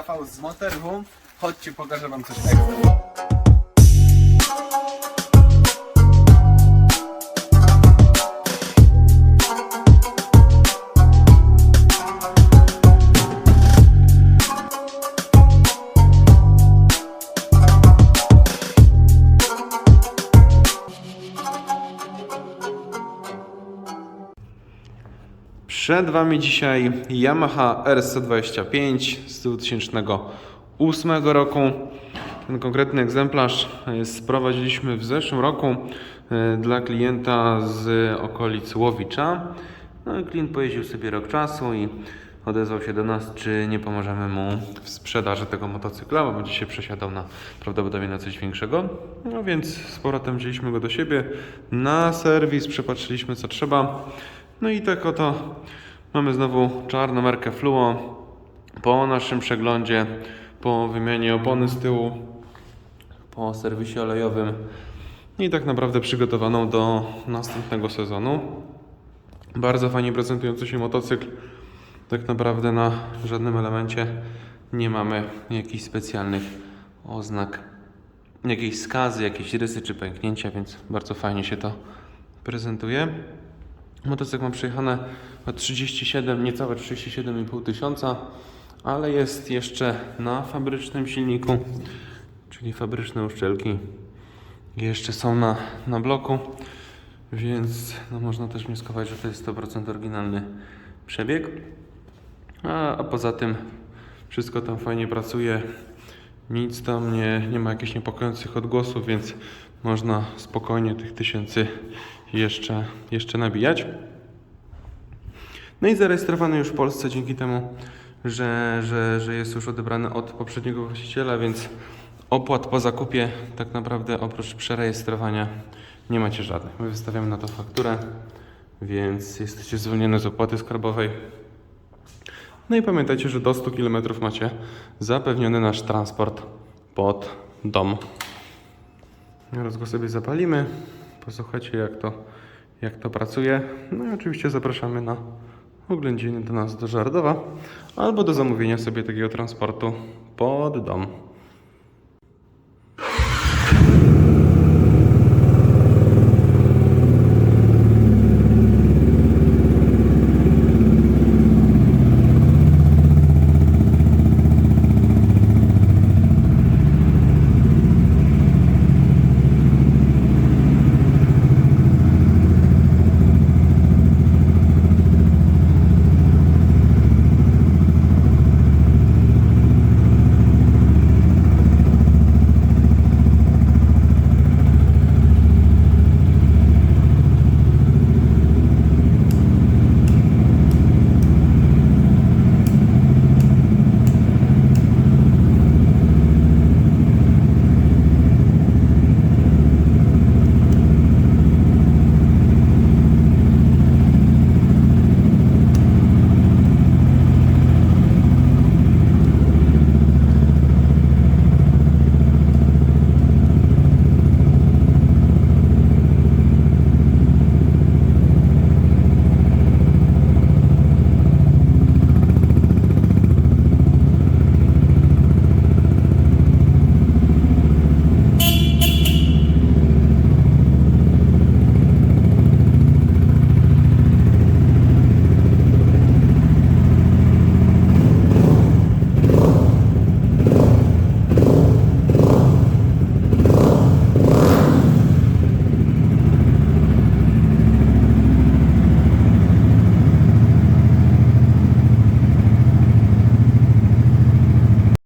Rafał z Motorhome. Chodźcie, pokażę wam coś ekstra. Przed Wami dzisiaj Yamaha RC25 z 2008 roku. Ten konkretny egzemplarz e, sprowadziliśmy w zeszłym roku e, dla klienta z okolic Łowicza. No i klient pojeździł sobie rok czasu i odezwał się do nas, czy nie pomożemy mu w sprzedaży tego motocykla, bo będzie się przesiadał na prawdopodobnie na coś większego. No więc z powrotem wzięliśmy go do siebie na serwis, przepatrzyliśmy co trzeba. No i tak oto mamy znowu czarną markę Fluo. Po naszym przeglądzie, po wymianie opony z tyłu, po serwisie olejowym i tak naprawdę przygotowaną do następnego sezonu. Bardzo fajnie prezentujący się motocykl. Tak naprawdę na żadnym elemencie nie mamy jakichś specjalnych oznak, jakiejś skazy, jakieś rysy czy pęknięcia, więc bardzo fajnie się to prezentuje. Motocykl ma przejechane o 37, niecałe 37,5 tysiąca, ale jest jeszcze na fabrycznym silniku, czyli fabryczne uszczelki jeszcze są na, na bloku, więc no można też wnioskować, że to jest 100% oryginalny przebieg. A, a poza tym wszystko tam fajnie pracuje, nic tam nie, nie ma jakichś niepokojących odgłosów, więc można spokojnie tych tysięcy jeszcze, jeszcze nabijać. No i zarejestrowany już w Polsce dzięki temu, że, że, że jest już odebrany od poprzedniego właściciela, więc opłat po zakupie tak naprawdę oprócz przerejestrowania nie macie żadnych. My wystawiamy na to fakturę, więc jesteście zwolnieni z opłaty skarbowej. No i pamiętajcie, że do 100 km macie zapewniony nasz transport pod dom. Teraz go sobie zapalimy. Posłuchajcie jak to, jak to pracuje. No i oczywiście zapraszamy na oględziny do nas do Żardowa albo do zamówienia sobie takiego transportu pod dom.